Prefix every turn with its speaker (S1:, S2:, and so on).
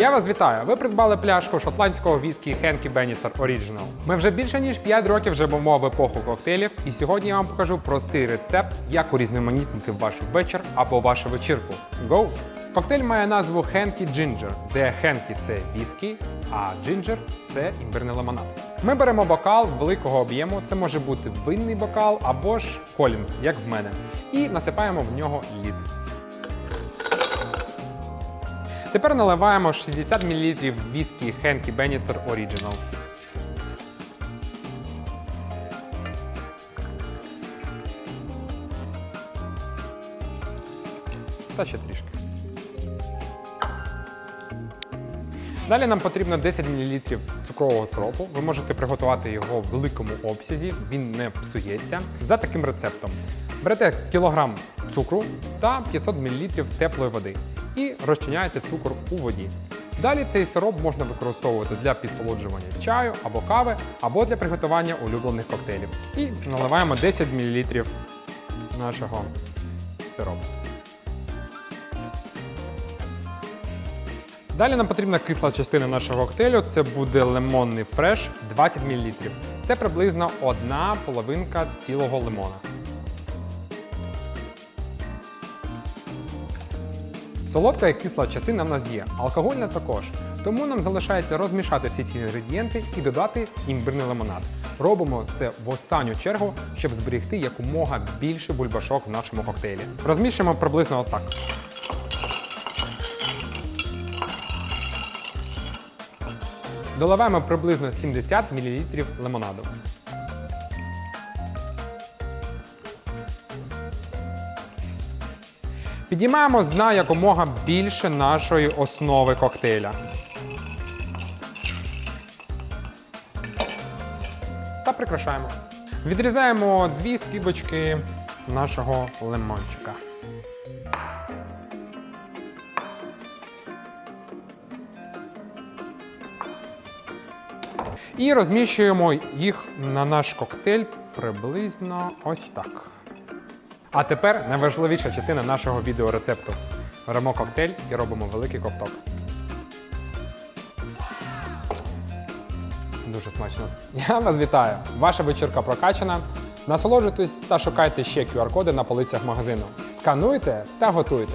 S1: Я вас вітаю! Ви придбали пляшку шотландського віскі Henky Bannister Original. Ми вже більше ніж 5 років живемо в епоху коктейлів, і сьогодні я вам покажу простий рецепт, як урізноманітнити ваш вечір або вашу вечірку. Go! Коктейль має назву Henky Ginger, де Henky – це віскі, а Ginger – це імбирний лимонад. Ми беремо бокал великого об'єму, це може бути винний бокал або ж Collins, як в мене, і насипаємо в нього лід. Тепер наливаємо 60 мл віскі Henky Bannister Original. Та ще трішки. Далі нам потрібно 10 мл цукрового сиропу. Ви можете приготувати його в великому обсязі, він не псується. За таким рецептом. Берете кілограм цукру та 500 мл теплої води і розчиняєте цукор у воді. Далі цей сироп можна використовувати для підсолоджування чаю або кави, або для приготування улюблених коктейлів. І наливаємо 10 мл нашого сиропу. Далі нам потрібна кисла частина нашого коктейлю. Це буде лимонний фреш 20 мл. Це приблизно одна половинка цілого лимона. Солодка і кисла частина в нас є, алкогольна також. Тому нам залишається розмішати всі ці інгредієнти і додати імбирний лимонад. Робимо це в останню чергу, щоб зберегти якомога більше бульбашок в нашому коктейлі. Розмішуємо приблизно отак. Доливаємо приблизно 70 мл лимонаду. Підіймаємо з дна якомога більше нашої основи коктейля. Та прикрашаємо. Відрізаємо дві скибочки нашого лимончика. І розміщуємо їх на наш коктейль приблизно ось так. А тепер найважливіша частина нашого відеорецепту. Беремо коктейль і робимо великий ковток. Дуже смачно. Я вас вітаю! Ваша вечірка прокачана. Насолоджуйтесь та шукайте ще QR-коди на полицях магазину. Скануйте та готуйте.